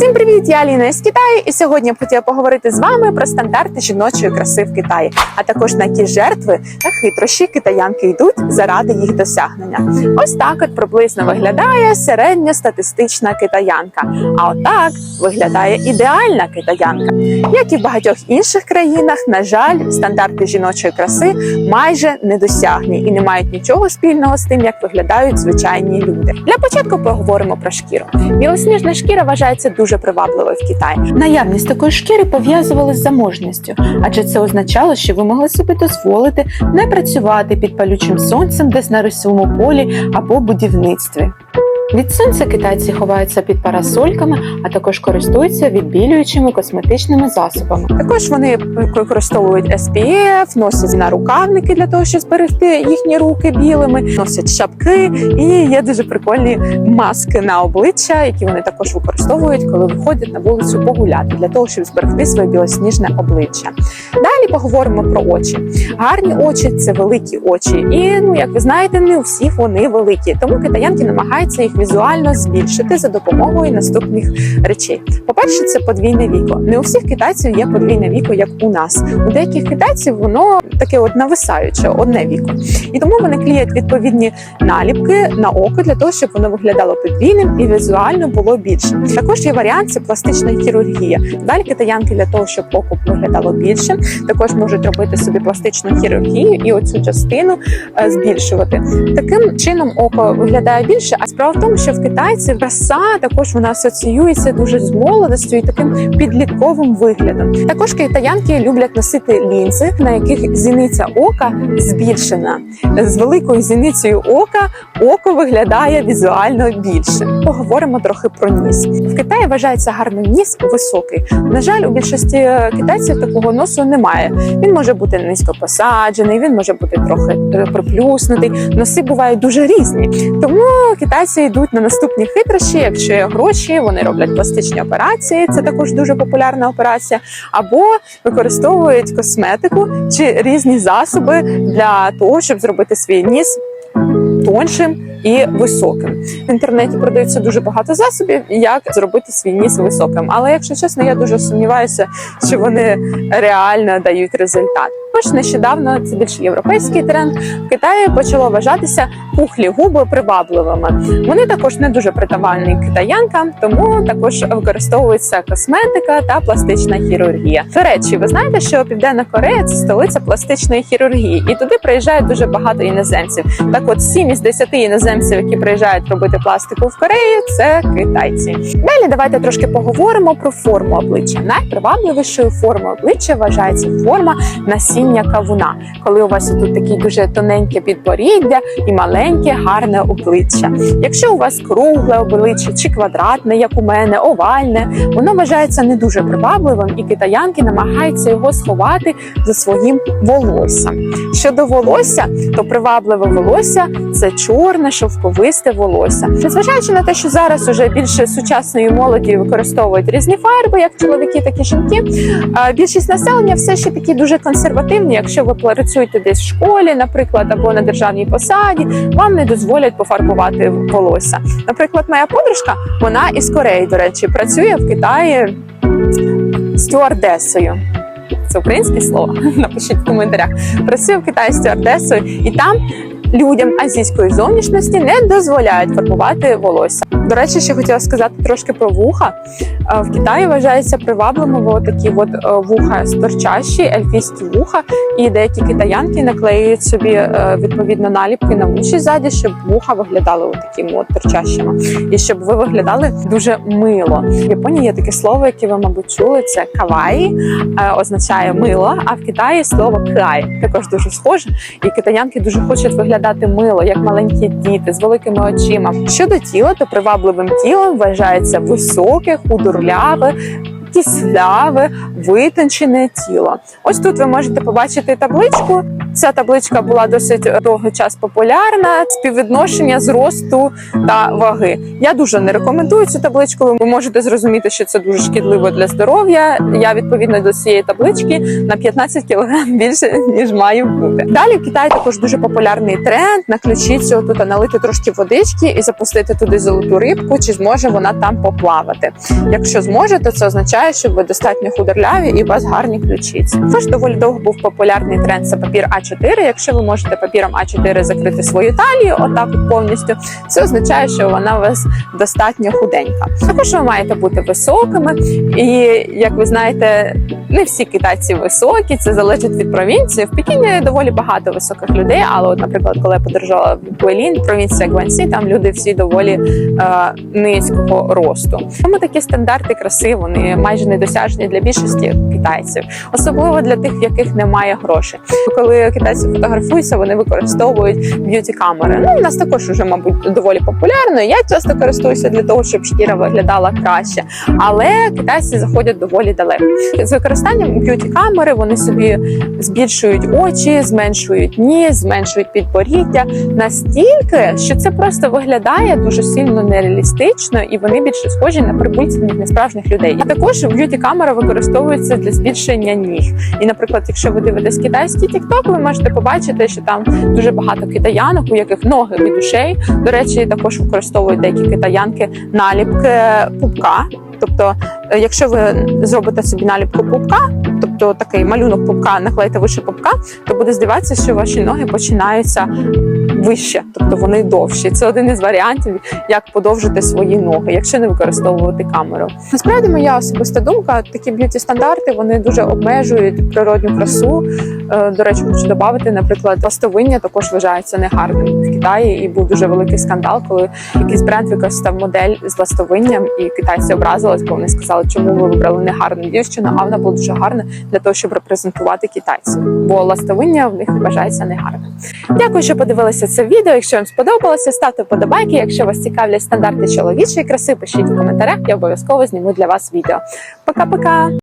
Всім привіт! Я Аліна із Китаю, і сьогодні я б хотіла поговорити з вами про стандарти жіночої краси в Китаї, а також на які жертви та хитрощі китаянки йдуть заради їх досягнення. Ось так от приблизно виглядає середньостатистична китаянка. А отак виглядає ідеальна китаянка. Як і в багатьох інших країнах, на жаль, стандарти жіночої краси майже недосяжні і не мають нічого спільного з тим, як виглядають звичайні люди. Для початку поговоримо про шкіру. Білосніжна шкіра вважається дуже привабливою в Китаї. Наявність такої шкіри пов'язували з заможністю, адже це означало, що ви могли собі дозволити не працювати під палючим сонцем десь на рисовому полі або будівництві. Від сонця китайці ховаються під парасольками, а також користуються відбілюючими косметичними засобами. Також вони використовують SPF, носять на рукавники для того, щоб зберегти їхні руки білими, носять шапки і є дуже прикольні маски на обличчя, які вони також використовують, коли виходять на вулицю погуляти, для того, щоб зберегти своє білосніжне обличчя. Далі поговоримо про очі. Гарні очі це великі очі, і ну як ви знаєте, не у всіх вони великі, тому китаянки намагаються їх візуально збільшити за допомогою наступних речей. По-перше, це подвійне віко. Не у всіх китайців є подвійне віко, як у нас. У деяких китайців воно таке от нависаюче, одне віко. І тому вони кліють відповідні наліпки на око для того, щоб воно виглядало подвійним і візуально було більше. Також є варіант це пластична хірургія. Далі китаянки для того, щоб око виглядало більше, також можуть робити собі пластичну хірургію і оцю частину е, збільшувати. Таким чином око виглядає більше. А справа в тому, що в китайців краса також вона асоціюється дуже з молодостю і таким підлітковим виглядом. Також китаянки люблять носити лінзи, на яких зіниця ока збільшена. З великою зіницею ока око виглядає візуально більше. Поговоримо трохи про ніс. В Китаї вважається гарний ніс високий. На жаль, у більшості китайців такого носу немає. Він може бути низько посаджений, він може бути трохи е, приплюснутий. Носи бувають дуже різні. Тому китайці йдуть на наступні хитрощі. Якщо є гроші, вони роблять пластичні операції. Це також дуже популярна операція, або використовують косметику чи різні засоби для того, щоб зробити свій ніс тоншим і високим. В інтернеті продається дуже багато засобів, як зробити свій ніс високим. Але якщо чесно, я дуже сумніваюся, що вони реально дають результат. Тож нещодавно це більш європейський тренд. В Китаї почало вважатися пухлі губи привабливими. Вони також не дуже притаманні китаянкам, тому також використовується косметика та пластична хірургія. До речі, ви знаєте, що Південна Корея це столиця пластичної хірургії, і туди приїжджають дуже багато іноземців. Так, от 7 із 10 іноземців, які приїжджають робити пластику в Кореї, це китайці. Далі давайте трошки поговоримо про форму обличчя. Найпривабливішою формою обличчя вважається форма насіння кавуна, коли у вас тут такі дуже тоненьке підборіддя і маленьке гарне обличчя. Якщо у вас кругле обличчя чи квадратне, як у мене, овальне, воно вважається не дуже привабливим, і китаянки намагаються його сховати за своїм волоссям. Щодо волосся, то привабливе волосся це чорне шовковисте волосся. Незважаючи на те, що зараз уже більше сучасної молоді використовують різні фарби, як чоловіки, так і жінки. Більшість населення все ще такі дуже консервативні. Якщо ви працюєте десь в школі, наприклад, або на державній посаді, вам не дозволять пофарбувати волосся. Наприклад, моя подружка, вона із Кореї, до речі, працює в Китаї стюардесою. Це українське слово. Напишіть в коментарях. Працює в Китаї стюардесою, і там людям азійської зовнішності не дозволяють фарбувати волосся. До речі, ще хотіла сказати трошки про вуха. Е, В Китаї вважаються привабливими такі от е, вуха сторчащі, ельфійські вуха, і деякі китаянки наклеюють собі е, відповідно наліпки на вуші ззаді, щоб вуха виглядали такими от торчащими, і щоб ви виглядали дуже мило. В Японії є таке слово, яке ви, мабуть, чули. Це каваї, означає мило. А в Китаї слово кай також дуже схоже. І китаянки дуже хочуть виглядати мило, як маленькі діти з великими очима. Щодо тіла, то привабливим тілом вважається високе, худорляве. Кісляве, витончене тіло. Ось тут ви можете побачити табличку. Ця табличка була досить довгий час популярна. Співвідношення зросту та ваги. Я дуже не рекомендую цю табличку. Ви можете зрозуміти, що це дуже шкідливо для здоров'я. Я відповідно до цієї таблички на 15 кг більше ніж маю бути. Далі в Китаї також дуже популярний тренд на ключиці отут налити трошки водички і запустити туди золоту рибку, чи зможе вона там поплавати. Якщо зможе, то це означає, що ви достатньо худорляві і у вас гарні ключиці. Також доволі довго був популярний тренд це папір А4. Якщо ви можете папіром А4 закрити свою талію, отак повністю, це означає, що вона у вас достатньо худенька. Також ви маєте бути високими, і як ви знаєте, не всі китайці високі, це залежить від провінції. В Пекіні доволі багато високих людей, але, от, наприклад, коли я подорожувала в Гуелін, провінція Гуансі, там люди всі доволі е, низького росту. Тому такі стандарти краси вони майже недосяжні для більшості китайців, особливо для тих, в яких немає грошей. Коли китайці фотографуються, вони використовують б'юті камери. Ну у нас також вже, мабуть, доволі популярно. Я часто користуюся для того, щоб шкіра виглядала краще, але китайці заходять доволі далеко. З використанням б'юті камери вони собі збільшують очі, зменшують ніс, зменшують підборіддя настільки, що це просто виглядає дуже сильно нереалістично, і вони більше схожі на прибульців, ніж на справжніх людей. А також б'юті камера використовується для збільшення ніг. І, наприклад, якщо ви дивитесь китайський TikTok, ви можете побачити, що там дуже багато китаянок, у яких ноги від ушей. До речі, також використовують деякі китаянки наліпки пупка. Тобто, е, якщо ви зробите собі наліпку пупка, тобто такий малюнок пупка, наклеїте вище пупка, то буде здаватися, що ваші ноги починаються вище, тобто вони довші. Це один із варіантів, як подовжити свої ноги, якщо не використовувати камеру. Насправді, моя особиста думка, такі б'юті стандарти вони дуже обмежують природню красу. Е, До речі, хочу додати, наприклад, ластовиння також вважається негарним в Китаї, і був дуже великий скандал, коли якийсь бренд використав модель з ластовинням, і китайці образились, бо вони сказали, чому ви вибрали негарну дівчину, а вона була дуже гарна для того, щоб репрезентувати китайців. Бо ластовиння в них вважається негарним. Дякую, що подивилися це відео. Якщо вам сподобалося, ставте вподобайки. Якщо вас цікавлять стандарти чоловічої краси, пишіть в коментарях. Я обов'язково зніму для вас відео. Пока-пока!